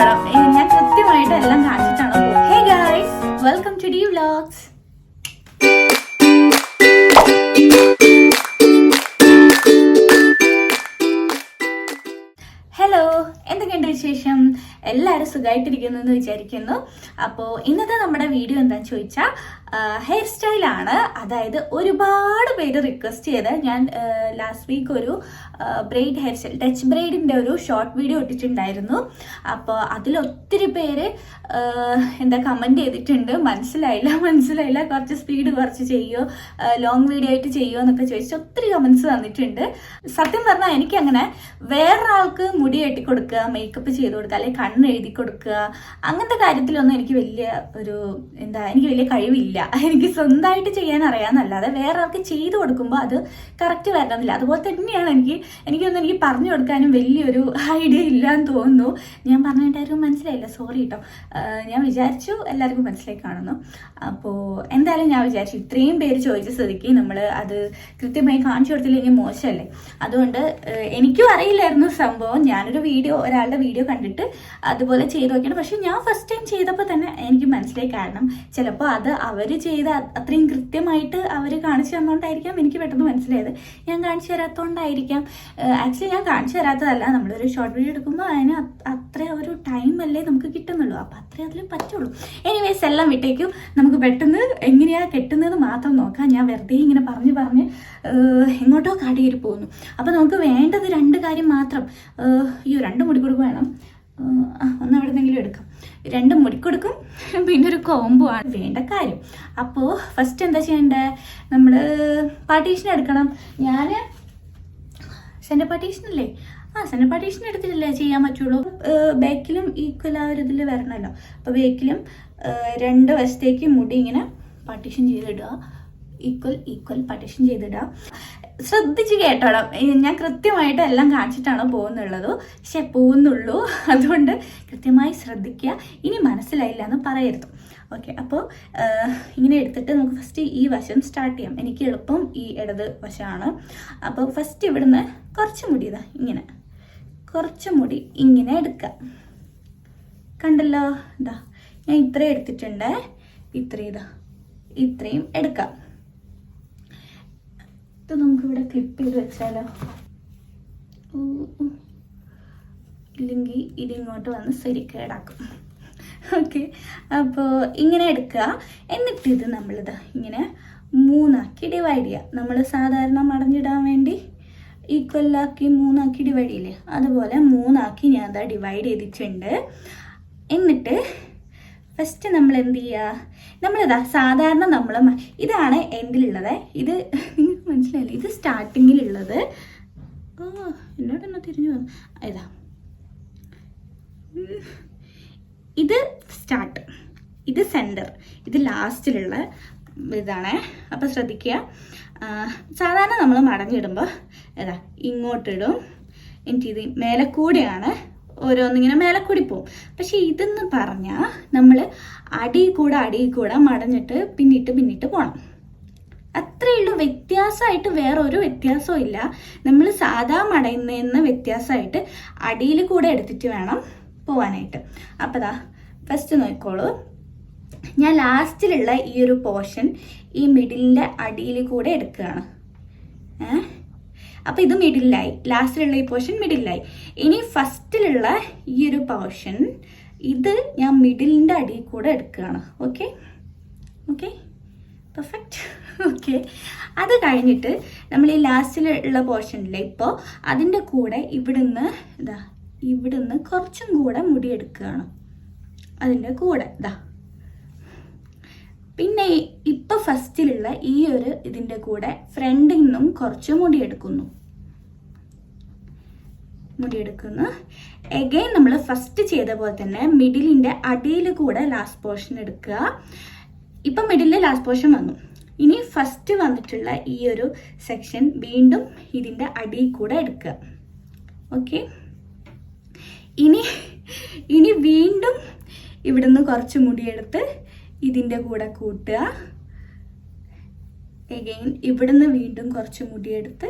ശ്രദ്ധിച്ച് ഞാൻ കൃത്യമായിട്ട് എല്ലാം കാണിച്ചിട്ടാണ് hey guys welcome to the vlogs hello എന്തൊക്കെയുണ്ട് വിശേഷം? എല്ലാവരും സുഖമായിട്ടിരിക്കുന്നു എന്ന് വിചാരിക്കുന്നു. അപ്പോൾ ഇന്നത്തെ നമ്മുടെ വീഡിയോ എന്താണെന്ന് ചോദിച്ചാൽ ഹെയർ സ്റ്റൈലാണ് അതായത് ഒരുപാട് പേര് റിക്വസ്റ്റ് ചെയ്ത് ഞാൻ ലാസ്റ്റ് വീക്ക് ഒരു ബ്രെയ്ഡ് ഹെയർ സ്റ്റൈൽ ടച്ച് ബ്രെയ്ഡിന്റെ ഒരു ഷോർട്ട് വീഡിയോ ഇട്ടിട്ടുണ്ടായിരുന്നു. അപ്പോൾ അതിൽ ഒത്തിരി പേര് എന്താ കമന്റ് ചെയ്തിട്ടുണ്ട്. മനസ്സിലായില്ല മനസ്സിലായില്ല. കുറച്ച് സ്പീഡ് കുറച്ച് ചെയ്യുമോ ലോങ് വീഡിയോ ആയിട്ട് ചെയ്യുമോ എന്നൊക്കെ ചോദിച്ച് ഒത്തിരി കമൻസ് തന്നിട്ടുണ്ട് സത്യം പറഞ്ഞാൽ എനിക്കങ്ങനെ വേറൊരാൾക്ക് മുടി കെട്ടി കൊടുക്കുക മേക്കപ്പ് ചെയ്ത് കൊടുക്കുക അല്ലെങ്കിൽ കണ്ണ് എഴുതി കൊടുക്കുക അങ്ങനത്തെ കാര്യത്തിലൊന്നും എനിക്ക് വലിയ ഒരു എന്താ എനിക്ക് വലിയ കഴിവില്ല. എനിക്ക് സ്വന്തമായിട്ട് ചെയ്യാൻ അറിയാമെന്നല്ലാതെ വേറെ ആർക്ക് ചെയ്തു കൊടുക്കുമ്പോൾ അത് കറക്റ്റ് വരണമെന്നില്ല അതുപോലെ തന്നെയാണ് എനിക്ക് എനിക്കൊന്നും എനിക്ക് പറഞ്ഞു കൊടുക്കാനും വലിയൊരു ഐഡിയ ഇല്ല എന്ന് തോന്നുന്നു. ഞാൻ പറഞ്ഞിട്ടായിരുന്നു മനസ്സിലായില്ല? സോറി കേട്ടോ ഞാൻ വിചാരിച്ചു എല്ലാവർക്കും മനസ്സിലായി കാണുന്നു. അപ്പോൾ എന്തായാലും ഞാൻ വിചാരിച്ചു ഇത്രയും പേര് ചോദിച്ച സ്ഥിതിക്ക് നമ്മൾ അത് കൃത്യമായി കാണിച്ചു കൊടുത്തില്ലെങ്കിൽ മോശമല്ലേ? അതുകൊണ്ട് എനിക്കും അറിയില്ലായിരുന്നു സംഭവം. ഞാനൊരു വീഡിയോ ഒരാളുടെ വീഡിയോ കണ്ടിട്ട് അതുപോലെ ചെയ്തു നോക്കിയാണ്. പക്ഷെ ഞാൻ ഫസ്റ്റ് ടൈം ചെയ്തപ്പോൾ തന്നെ എനിക്ക് മനസ്സിലായി കാരണം ചിലപ്പോൾ അത് അവർ ചെയ്ത അത്രയും കൃത്യമായിട്ട് അവർ കാണിച്ചു തന്നുകൊണ്ടായിരിക്കാം എനിക്ക് പെട്ടെന്ന് മനസ്സിലായത്. ഞാൻ കാണിച്ചു തരാത്തതുകൊണ്ടായിരിക്കാം ആക്ച്വലി ഞാൻ കാണിച്ചു തരാത്തതല്ല. നമ്മളൊരു ഷോർട്ട് വീഡിയോ എടുക്കുമ്പോൾ അതിന് അത്ര ഒരു ടൈം അല്ലേ നമുക്ക് കിട്ടുന്നുള്ളൂ. അപ്പം അത്രേ അതിൽ പറ്റുള്ളൂ. എനിവേസ് എല്ലാം വിട്ടേക്കും. നമുക്ക് പെട്ടെന്ന് എങ്ങനെയാ കെട്ടുന്നത് മാത്രം നോക്കാം. ഞാൻ വെറുതെ ഇങ്ങനെ പറഞ്ഞു പറഞ്ഞ് എങ്ങോട്ടോ കാടിയേറി പോകുന്നു. അപ്പോൾ നമുക്ക് വേണ്ടത് രണ്ട് കാര്യം മാത്രം ഈ രണ്ട് കൂടി വേണം ഒന്ന് എവിടെ നിന്നെങ്കിലും എടുക്കാം. രണ്ട് മുടിക്കൊടുക്കും. പിന്നെ ഒരു കോമ്പോ ആണ്. വേണ്ട കാര്യം. അപ്പോൾ ഫസ്റ്റ് എന്താ ചെയ്യേണ്ടത് നമ്മൾ പാർട്ടീഷൻ എടുക്കണം. ഞാൻ സെന്റർ പാർട്ടീഷൻ അല്ലേ ആ സെന്റർ പാർട്ടീഷൻ എടുത്തിട്ടല്ലേ ചെയ്യാൻ പറ്റുള്ളൂ. ബാക്കിലും ഈക്വൽ ആ ഒരു ഇതിൽ വരണമല്ലോ അപ്പോൾ ബാക്കിലും രണ്ട് വശത്തേക്ക് മുടി ഇങ്ങനെ പാർട്ടീഷൻ ചെയ്തിടുക. ഈക്വൽ ഈക്വൽ പാർട്ടീഷൻ ചെയ്തിടാം. ശ്രദ്ധിച്ച് കേട്ടോളാം ഞാൻ കൃത്യമായിട്ട് എല്ലാം കാണിച്ചിട്ടാണ് പോകുന്നുള്ളത്. പക്ഷെ പോകുന്നുള്ളൂ. അതുകൊണ്ട് കൃത്യമായി ശ്രദ്ധിക്കുക. ഇനി മനസ്സിലായില്ല എന്ന് പറയരുത്. ഓക്കെ അപ്പോൾ ഇങ്ങനെ എടുത്തിട്ട് നമുക്ക് ഫസ്റ്റ് ഈ വശം സ്റ്റാർട്ട് ചെയ്യാം. എനിക്ക് എളുപ്പം ഈ ഇടത് വശമാണ്. അപ്പോൾ ഫസ്റ്റ് ഇവിടുന്ന് കുറച്ച് മുടി ഇതാ ഇങ്ങനെ. കുറച്ച് മുടി ഇങ്ങനെ എടുക്കുക കണ്ടല്ലോ? ഇതാ ഞാൻ ഇത്രയും എടുത്തിട്ടുണ്ട്. ഇത്രയും ഇതാ ഇത്രയും എടുക്കാം. ഇത് നമുക്കിവിടെ ക്ലിപ്പ് ചെയ്ത് വെച്ചാലോ? ഇല്ലെങ്കിൽ ഇതിങ്ങോട്ട് വന്ന് ശരിക്കേടാക്കും ഓക്കെ അപ്പോൾ ഇങ്ങനെ എടുക്കുക. എന്നിട്ട് ഇത് നമ്മളിത് ഇങ്ങനെ മൂന്നാക്കി ഡിവൈഡ് ചെയ്യുക. നമ്മൾ സാധാരണ മടഞ്ഞിടാൻ വേണ്ടി ഈക്വലാക്കി മൂന്നാക്കി ഡിവൈഡ് ചെയ്യില്ലേ? അതുപോലെ മൂന്നാക്കി ഞാൻ അതാ ഡിവൈഡ് ചെയ്തിട്ടുണ്ട്. എന്നിട്ട് ഫസ്റ്റ് നമ്മൾ എന്ത് ചെയ്യുക? നമ്മളിതാ സാധാരണ നമ്മൾ ഇതാണ് എൻഡിലുള്ളത് ഇത് മനസ്സിലായില്ലേ? ഇത് സ്റ്റാർട്ടിങ്ങിലുള്ളത് ഓ എന്നോട് എന്നാ തിരിഞ്ഞു ഏതാ ഇതാ. സ്റ്റാർട്ട് ഇത് സെന്റർ ഇത് ലാസ്റ്റിലുള്ള ഇതാണ്. അപ്പം ശ്രദ്ധിക്കുക. സാധാരണ നമ്മൾ മടങ്ങിടുമ്പോൾ ഏതാ ഇങ്ങോട്ടിടും. എനിക്ക് ഇത് മേലെ ഓരോന്നിങ്ങനെ മേലെ കൂടി പോവും. പക്ഷെ ഇതെന്ന് പറഞ്ഞാൽ നമ്മൾ അടിയിൽ കൂടെ അടിയിൽ കൂടെ മടഞ്ഞിട്ട് പിന്നിട്ട് പിന്നിട്ട് പോകണം ഉള്ളൂ. വ്യത്യാസമായിട്ട് വേറെ ഒരു വ്യത്യാസവും ഇല്ല. നമ്മൾ സാധാ മടയുന്നതിന് വ്യത്യാസമായിട്ട് അടിയിൽ കൂടെ എടുത്തിട്ട് വേണം പോവാനായിട്ട്. അപ്പോൾ ദാ ഫസ്റ്റ് നോക്കിക്കോളൂ. ഞാൻ ലാസ്റ്റിലുള്ള ഈ ഒരു പോർഷൻ ഈ മിഡിലിന്റെ അടിയിൽ കൂടെ എടുക്കുകയാണ്. ഏ? അപ്പോൾ ഇത് മിഡിലായി ലാസ്റ്റിലുള്ള ഈ പോർഷൻ മിഡിലായി ഇനി ഫസ്റ്റിലുള്ള ഈ ഒരു പോർഷൻ ഇത് ഞാൻ മിഡിലിന്റെ അടിയിൽ കൂടെ എടുക്കുകയാണ്. ഓക്കെ ഓക്കെ പെർഫെക്റ്റ് ഓക്കെ അത് കഴിഞ്ഞിട്ട് നമ്മൾ ഈ ലാസ്റ്റിലുള്ള പോർഷനിലെ ഇപ്പോൾ അതിന്റെ കൂടെ ഇവിടുന്ന് ഇതാ ഇവിടുന്ന് കുറച്ചും കൂടെ മുടി എടുക്കുകയാണ് അതിന്റെ കൂടെ ഇതാ. പിന്നെ ഇപ്പൊ ഫസ്റ്റിലുള്ള ഈ ഒരു ഇതിന്റെ കൂടെ ഫ്രണ്ടിൽ നിന്നും കുറച്ച് മുടി എടുക്കുന്നു മുടി എടുക്കുന്നു എഗെയിൻ നമ്മൾ ഫസ്റ്റ് ചെയ്ത പോലെ തന്നെ മിഡിലിന്റെ അടിയിൽ കൂടെ ലാസ്റ്റ് പോർഷൻ എടുക്കുക. ഇപ്പം മിഡിലിൽ ലാസ്റ്റ് പോർഷൻ വന്നു. ഇനി ഫസ്റ്റ് വന്നിട്ടുള്ള ഈ ഒരു സെക്ഷൻ വീണ്ടും ഇതിന്റെ അടി കൂടെ എടുക്കുക. ഓക്കെ ഇനി ഇനി വീണ്ടും ഇവിടുന്ന് കുറച്ച് മുടിയെടുത്ത് ഇതിന്റെ കൂടെ കൂട്ടുക. എഗെയിൻ ഇവിടുന്ന് വീണ്ടും കുറച്ച് മുടിയെടുത്ത്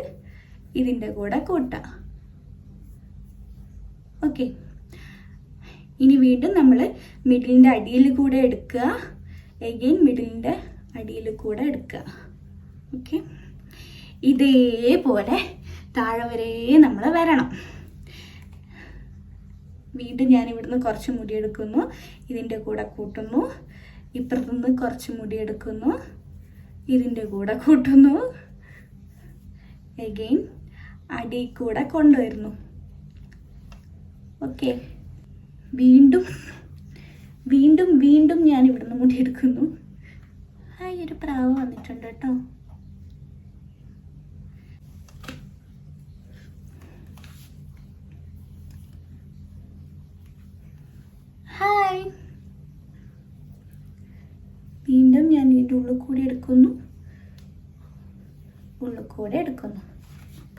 ഇതിന്റെ കൂടെ കൂട്ടുക. ഓക്കെ ഇനി വീണ്ടും നമ്മൾ മിഡിലിന്റെ അടിയിൽ കൂടെ എടുക്കുക. എഗെയിൻ മിഡിലിന്റെ അടിയിൽ കൂടെ എടുക്കുക. ഓക്കെ ഇതേപോലെ താഴെ വരെ നമ്മൾ വരണം. വീണ്ടും ഞാൻ ഇവിടുന്ന് കുറച്ച് മുടി എടുക്കുന്നു ഇതിന്റെ കൂടെ കൂട്ടുന്നു. ഇപ്പുറത്തുനിന്ന് കുറച്ച് മുടി എടുക്കുന്നു ഇതിന്റെ കൂടെ കൂട്ടുന്നു. എഗെയിൻ അടി കൂടെ കൊണ്ടുവരുന്നു. ഓക്കെ വീണ്ടും വീണ്ടും വീണ്ടും ഞാൻ ഇവിടുന്ന് മുടി എടുക്കുന്നു ഹായ് ഒരു പ്രാവ് വന്നിട്ടുണ്ട് കേട്ടോ. ഹായ്. വീണ്ടും ഞാൻ ഇതിന്റെ ഉള്ളിൽ കൂടി എടുക്കുന്നു. ഉള്ളിൽ കൂടെ എടുക്കുന്നു.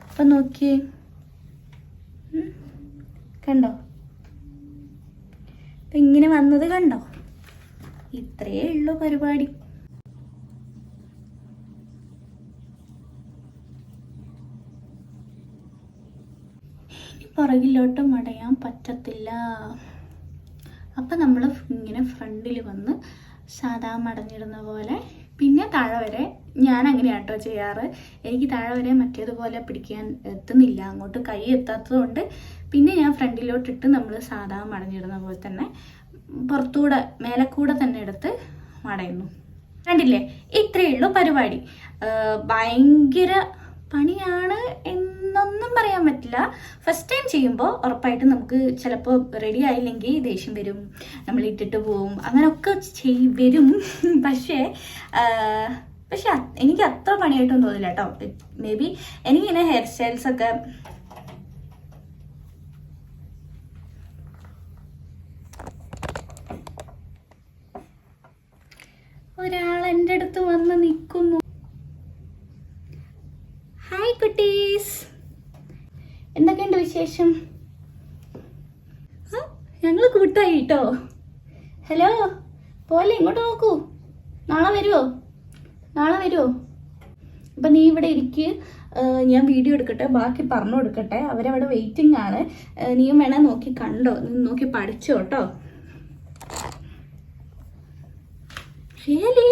അപ്പം നോക്കിയേ. കണ്ടോ? അപ്പം ഇങ്ങനെ വന്നത് കണ്ടോ? ഇത്രയേ ഉള്ളൂ പരിപാടി. പുറകിലോട്ട് മടയാൻ പറ്റത്തില്ല. അപ്പം നമ്മൾ ഇങ്ങനെ ഫ്രണ്ടിൽ വന്ന് സാധാ മടഞ്ഞിടുന്ന പോലെ പിന്നെ താഴെ വരെ ഞാൻ അങ്ങനെ കേട്ടോ ചെയ്യാറ്. എനിക്ക് താഴെ വരെ മറ്റേതുപോലെ പിടിക്കാൻ എത്തുന്നില്ല. അങ്ങോട്ട് കൈ എത്താത്തതുകൊണ്ട് പിന്നെ ഞാൻ ഫ്രണ്ടിലോട്ടിട്ട് നമ്മൾ സാധാ മടഞ്ഞിടുന്ന പോലെ തന്നെ പുറത്തൂടെ മേലക്കൂടെ തന്നെ എടുത്ത് മടയുന്നു. കണ്ടില്ലേ? ഇത്രയേ ഉള്ളൂ പരിപാടി. ഭയങ്കര പണിയാണ് എന്നൊന്നും പറയാൻ പറ്റില്ല. ഫസ്റ്റ് ടൈം ചെയ്യുമ്പോൾ ഉറപ്പായിട്ട് നമുക്ക് ചിലപ്പോൾ റെഡി ആയില്ലെങ്കിൽ ദേഷ്യം വരും നമ്മൾ ഇട്ടിട്ട് പോവും അങ്ങനെയൊക്കെ ചെയ് വരും. പക്ഷേ പക്ഷെ എനിക്ക് അത്ര പണിയായിട്ടൊന്നും തോന്നില്ല കേട്ടോ. മേ ബി എനിക്കിങ്ങനെ ഹെയർ സ്റ്റൈൽസ് ഒരാൾ എന്റെ അടുത്ത് വന്ന് നിൽക്കുന്നു. ഹായ് കുട്ടീസ്. എന്തൊക്കെയുണ്ട് വിശേഷം? ഞങ്ങൾ കൂട്ടായി കേട്ടോ ഹലോ പോലെ ഇങ്ങോട്ട് നോക്കൂ. നാളെ വരുമോ നാളെ വരുമോ അപ്പം നീ ഇവിടെ ഇരിക്ക്. ഞാൻ വീഡിയോ എടുക്കട്ടെ ബാക്കി പറഞ്ഞു കൊടുക്കട്ടെ. അവരവിടെ വെയിറ്റിംഗ് ആണ്. നീയും വേണേ നോക്കി കണ്ടോ? നോക്കി പഠിച്ചോ കേട്ടോ റിയലി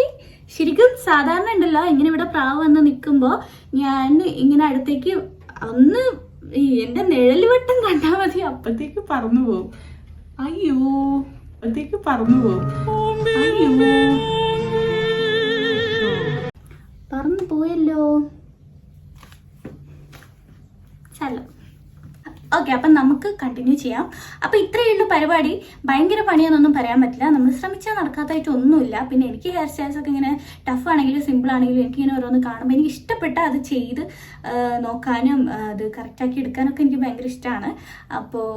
ശരിക്കും സാധാരണ ഉണ്ടല്ലോ. ഇങ്ങനെ ഇവിടെ പ്രാവ് വന്ന് നിൽക്കുമ്പോൾ ഞാൻ ഇങ്ങനെ അടുത്തേക്ക് അന്ന് ഈ എന്റെ നിഴൽ വട്ടം കണ്ടാൽ മതി അപ്പത്തേക്ക് പറന്നു പോകും അയ്യോ അപ്പത്തേക്ക് പറന്നു പോകും അയ്യോ. പറന്നു പോയല്ലോ. ഓക്കെ അപ്പം നമുക്ക് കണ്ടിന്യൂ ചെയ്യാം. അപ്പം ഇത്രയേ ഉള്ളൂ പരിപാടി. ഭയങ്കര പണിയാണെന്നൊന്നും പറയാൻ പറ്റില്ല. നമ്മൾ ശ്രമിച്ചാൽ നടക്കാത്തതായിട്ട് ഒന്നുമില്ല. പിന്നെ എനിക്ക് ഹെയർ സ്റ്റൈൽസ് ഒക്കെ ഇങ്ങനെ ടഫ് ആണെങ്കിലും സിമ്പിൾ ആണെങ്കിലും എനിക്കിങ്ങനെ ഓരോന്ന് കാണുമ്പോൾ എനിക്ക് ഇഷ്ടപ്പെട്ട അത് ചെയ്ത് നോക്കാനും അത് കറക്റ്റാക്കി എടുക്കാനൊക്കെ എനിക്ക് ഭയങ്കര ഇഷ്ടമാണ്. അപ്പോൾ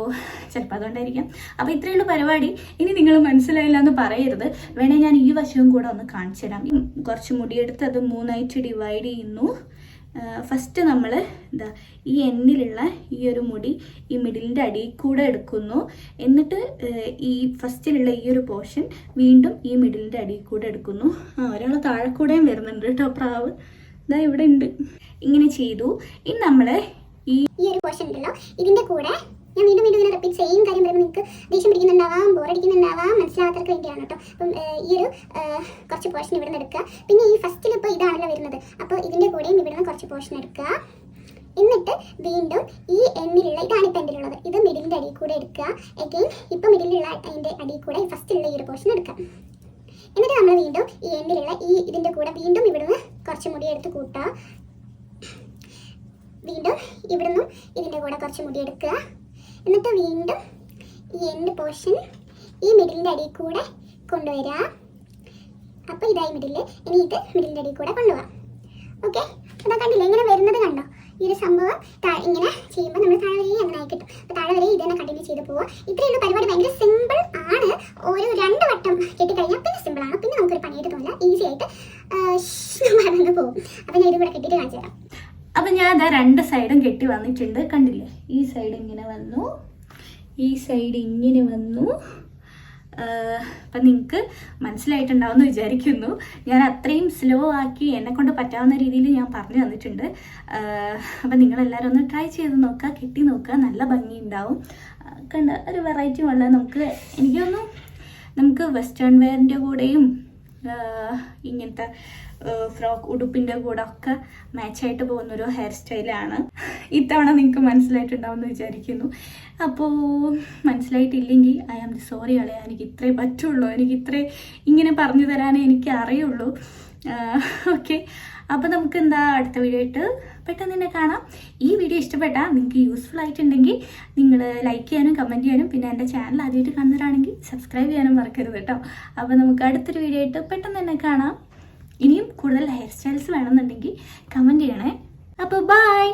ചിലപ്പോൾ അതുകൊണ്ടായിരിക്കാം. അപ്പോൾ ഇത്രയേ ഉള്ളൂ പരിപാടി. ഇനി നിങ്ങൾ മനസ്സിലായില്ല എന്ന് പറയരുത്. വേണേൽ ഞാൻ ഈ വശവും കൂടെ ഒന്ന് കാണിച്ചു തരാം കുറച്ച് മുടിയെടുത്ത് അത് മൂന്നായിട്ട് ഡിവൈഡ് ചെയ്യുന്നു. ഫസ്റ്റ് നമ്മൾ എന്താ ഈ എണ്ണിലുള്ള ഈ ഒരു മുടി ഈ മിഡിലിന്റെ അടിയിൽ കൂടെ എടുക്കുന്നു. എന്നിട്ട് ഈ ഫസ്റ്റിലുള്ള ഈ ഒരു പോർഷൻ വീണ്ടും ഈ മിഡിലിന്റെ അടിയിൽ കൂടെ എടുക്കുന്നു. ആ ഒരാൾ താഴെ കൂടെയും വരുന്നുണ്ട് കേട്ടോ പ്രാവ്. ഇതാ ഇവിടെ ഉണ്ട്. ഇങ്ങനെ ചെയ്തു. ഇനി നമ്മൾ ഈ ഒരു പോർഷൻ ഉണ്ടല്ലോ ഇതിന്റെ കൂടെ ഞാൻ വീണ്ടും വീണ്ടും ഇങ്ങനെ റിപ്പീറ്റ് സെയിം കാര്യം വരുമ്പോൾ നിങ്ങൾക്ക് ദേഷ്യം പിടിക്കുന്നുണ്ടാവാം ബോറടിക്കുന്നുണ്ടാവാം മനസ്സിലാവാത്തവർക്ക് വേണ്ടിയാണ് കേട്ടോ അപ്പം ഈ ഒരു കുറച്ച് പോർഷൻ ഇവിടെ നിന്ന് എടുക്കുക. പിന്നെ ഈ ഫസ്റ്റിൽ ഇപ്പോൾ ഇതാണല്ലോ വരുന്നത്. അപ്പോൾ ഇതിന്റെ കൂടെയും ഇവിടെ നിന്ന് കുറച്ച് പോർഷൻ എടുക്കുക. എന്നിട്ട് വീണ്ടും ഈ എണ്ണിലുള്ള ഇതാണ് ഇപ്പം എന്റെലുള്ളത് ഇത് മിഡിലിന്റെ അടിയിൽ കൂടെ എടുക്കുക. എഗെയിൻ ഇപ്പം മിഡിലുള്ള അതിന്റെ അടിയിൽ കൂടെ ഫസ്റ്റിലുള്ള ഈ ഒരു പോർഷൻ എടുക്കുക. എന്നിട്ട് നമ്മൾ വീണ്ടും ഈ എണ്ണിലുള്ള ഈ ഇതിന്റെ കൂടെ വീണ്ടും ഇവിടുന്ന് കുറച്ച് മുടി എടുത്ത് കൂട്ടുക. വീണ്ടും ഇവിടുന്നും ഇതിന്റെ കൂടെ കുറച്ച് മുടി എടുക്കുക. എന്നിട്ട് വീണ്ടും ഈ എൻഡ് പോർഷൻ ഈ മിഡിലിന്റെ അടിയിൽ കൂടെ കൊണ്ടുവരിക. അപ്പോൾ ഇതായി മിഡിൽ ഇനി ഇത് മിഡിലിന്റെ അടിയിൽ കൂടെ കൊണ്ടുപോകാം. ഓക്കെ അതാ കണ്ടില്ലേ ഇങ്ങനെ വരുന്നത് കണ്ടോ? ഈ ഒരു സംഭവം ഇങ്ങനെ ചെയ്യുമ്പോൾ നമ്മൾ താഴെ വരെ അങ്ങനെ കിട്ടും. അപ്പോൾ താഴെ വരെ ഇത് തന്നെ കണ്ടിന്യൂ ചെയ്ത് പോവുക. ഇത്രയുള്ള പരിപാടി. ഭയങ്കര സിമ്പിൾ ആണ്. ഒരു രണ്ട് വട്ടം കെട്ടിക്കഴിഞ്ഞാൽ പിന്നെ സിമ്പിൾ ആണ്. പിന്നെ നമുക്കൊരു പണിയായിട്ട് തോന്നില്ല. ഈസി ആയിട്ട് ശ്ശ് പോകും. അപ്പോൾ ഞാൻ ഇതുകൂടെ കെട്ടിയിട്ട് കാണിച്ചു തരാം. അപ്പം ഞാൻ അതാ രണ്ട് സൈഡും കെട്ടി വന്നിട്ടുണ്ട്. കണ്ടില്ലേ? ഈ സൈഡ് ഇങ്ങനെ വന്നു. ഈ സൈഡ് ഇങ്ങനെ വന്നു. അപ്പം നിങ്ങൾക്ക് മനസ്സിലായിട്ടുണ്ടാവും എന്ന് വിചാരിക്കുന്നു. ഞാൻ അത്രയും സ്ലോ ആക്കി എന്നെ കൊണ്ട് പറ്റാവുന്ന രീതിയിൽ ഞാൻ പറഞ്ഞു തന്നിട്ടുണ്ട്. അപ്പം നിങ്ങളെല്ലാവരും ഒന്ന് ട്രൈ ചെയ്ത് നോക്കുക. കെട്ടി നോക്കുക. നല്ല ഭംഗി ഉണ്ടാവും കണ്ട ഒരു വെറൈറ്റി ഉള്ള നമുക്ക് എനിക്കൊന്നും നമുക്ക് വെസ്റ്റേൺ വെയറിന്റെ കൂടെയും ഇങ്ങനത്തെ ഫ്രോക്ക് ഉടുപ്പിന്റെ കൂടെ ഒക്കെ മാച്ചായിട്ട് പോകുന്നൊരു ഹെയർ സ്റ്റൈലാണ് ഇത്തവണ നിങ്ങൾക്ക് മനസ്സിലായിട്ടുണ്ടാവുമെന്ന് വിചാരിക്കുന്നു. അപ്പോൾ മനസ്സിലായിട്ടില്ലെങ്കിൽ ഐ ആം സോറി അളയാ എനിക്ക് ഇത്രേ പറ്റുള്ളൂ. എനിക്ക് ഇത്രേ ഇങ്ങനെ പറഞ്ഞു തരാനേ എനിക്ക് അറിയുള്ളൂ. ഓക്കെ അപ്പോൾ നമുക്ക് എന്താ അടുത്ത വീഡിയോ ആയിട്ട് പെട്ടെന്ന് തന്നെ കാണാം. ഈ വീഡിയോ ഇഷ്ടപ്പെട്ടാൽ നിങ്ങൾക്ക് യൂസ്ഫുൾ ആയിട്ടുണ്ടെങ്കിൽ നിങ്ങൾ ലൈക്ക് ചെയ്യാനും കമന്റ് ചെയ്യാനും പിന്നെ എന്റെ ചാനൽ ആദ്യമായിട്ട് കാണുന്നവരാണെങ്കിൽ സബ്സ്ക്രൈബ് ചെയ്യാനും മറക്കരുത് കേട്ടോ. അപ്പോൾ നമുക്ക് അടുത്തൊരു വീഡിയോ ആയിട്ട് പെട്ടെന്ന് തന്നെ കാണാം. ഇനിയും കൂടുതൽ ഹെയർ സ്റ്റൈൽസ് വേണമെന്നുണ്ടെങ്കിൽ കമന്റ് ചെയ്യണേ. അപ്പോൾ ബൈ